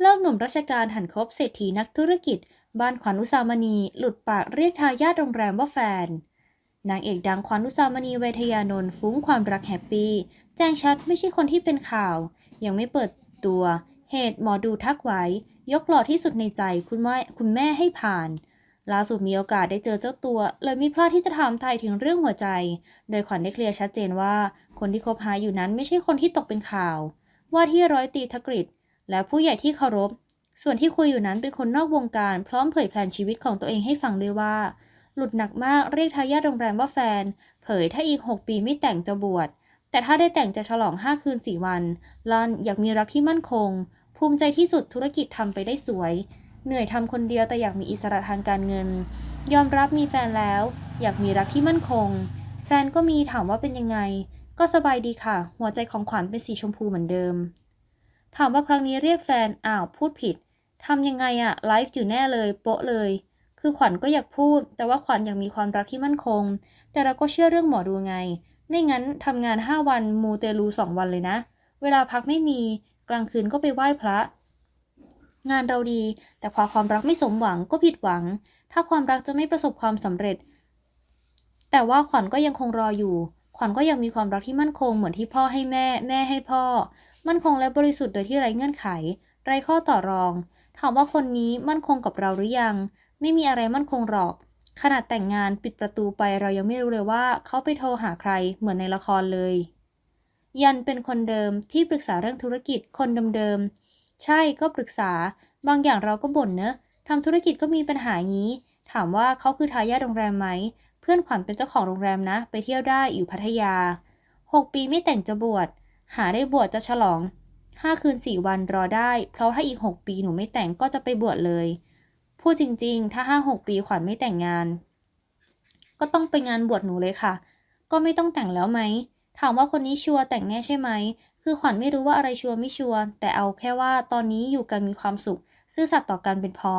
เล่าหนุ่มราชการหันคบเศรษฐีนักธุรกิจ บ้านขวัญอุสามณี หลุดปากเรียกทายาทโรงแรมว่าแฟน นางเอกดังขวัญอุสามณีเวทยานนท์ฟุ้งความรักแฮปปี้ แจ้งชัดไม่ใช่คนที่เป็นข่าว ยังไม่เปิดตัว เหตุหมอดูทักไว้ ยกหล่อที่สุดในใจคุณแม่คุณแม่ให้ผ่านล่าสุดมีโอกาสได้เจอเจ้าตัว เลยไม่พลาดที่จะถามไทยถึงเรื่องหัวใจ โดยขวัญได้เคลียร์ชัดเจนว่า คนที่คบหาอยู่นั้นไม่ใช่คนที่ตกเป็นข่าว ว่าที่ร้อยตีธกฤษ และผู้ใหญ่ที่เคารพ ส่วนที่คุยอยู่นั้นเป็นคนนอกวงการพร้อมเผยแพลนชีวิตของตัวเองให้ฟังด้วยว่า หลุดหนักมากเรียกทายาทโรงแรมว่าแฟน เผยถ้าอีก 6 ปีไม่แต่งจะบวชแต่ถ้าได้แต่งจะฉลอง 5 คืน 4 วันลันอยากมีรักที่มั่นคง ภูมิใจที่สุดธุรกิจทำไปได้สวย เหนื่อยทำคนเดียวแต่อยากมีอิสระทางการเงิน ยอมรับมีแฟนแล้ว อยากมีรักที่มั่นคง แฟนก็มีถามว่าเป็นยังไง ก็สบายดีค่ะ หัวใจของขวัญเป็นสีชมพูเหมือนเดิม ถามว่าครั้งนี้เรียกแฟนอ้าวพูดผิดทำยังไงอะไลฟ์อยู่แน่เลยโปะเลย คือขวัญก็อยากพูด แต่ว่าขวัญอยากมีความรักที่มั่นคง แต่เราก็เชื่อเรื่องหมอดูไง ไม่งั้นทำงาน 5 วันมูเตลูสองวันเลยนะ เวลาพักไม่มีกลางคืนก็ไปไหว้พระ งานเราดี แต่พอความรักไม่สมหวังก็ผิดหวัง ถ้าความรักจะไม่ประสบความสำเร็จ แต่ว่าขวัญก็ยังคงรออยู่ ขวัญก็ยังมีความรักที่มั่นคงเหมือนที่พ่อให้แม่ แม่ให้พ่อ มั่นคงและบริสุทธิ์โดยที่ไร้เงื่อนไข ไร้ข้อต่อรอง ถามว่าคนนี้มั่นคงกับเราหรือยัง ไม่มีอะไรมั่นคงหรอก ขนาดแต่งงานปิดประตูไปเรายังไม่รู้เลยว่า เขาไปโทรหาใครเหมือนในละครเลย ยันเป็นคนเดิมที่ปรึกษาเรื่องธุรกิจคนเดิมๆ ใช่ก็ปรึกษา บางอย่างเราก็บ่นเนอะทำธุรกิจก็มีปัญหางี้ ถามว่าเขาคือทายาทโรงแรมไหม เพื่อนขวัญเป็นเจ้าของโรงแรมนะ ไปเที่ยวได้อยู่พัทยา 6 ปีไม่แต่งจะบวช หาได้บวชจะฉลอง5คืน4วันรอได้ เพราะถ้าอีก6ปีหนูไม่แต่งก็จะไปบวชเลย พูดจริง ๆ ถ้า5-6ปีขวัญไม่แต่งงาน ก็ต้องไปงานบวชหนูเลยค่ะ ก็ไม่ต้องแต่งแล้วไหม ถามว่าคนนี้ชัวร์แต่งแน่ใช่ไหม คือขวัญไม่รู้ว่าอะไรชัวร์ไม่ชัวร์แต่เอาแค่ว่าตอนนี้อยู่กันมีความสุข ซื่อสัตย์ต่อกันเป็นพอ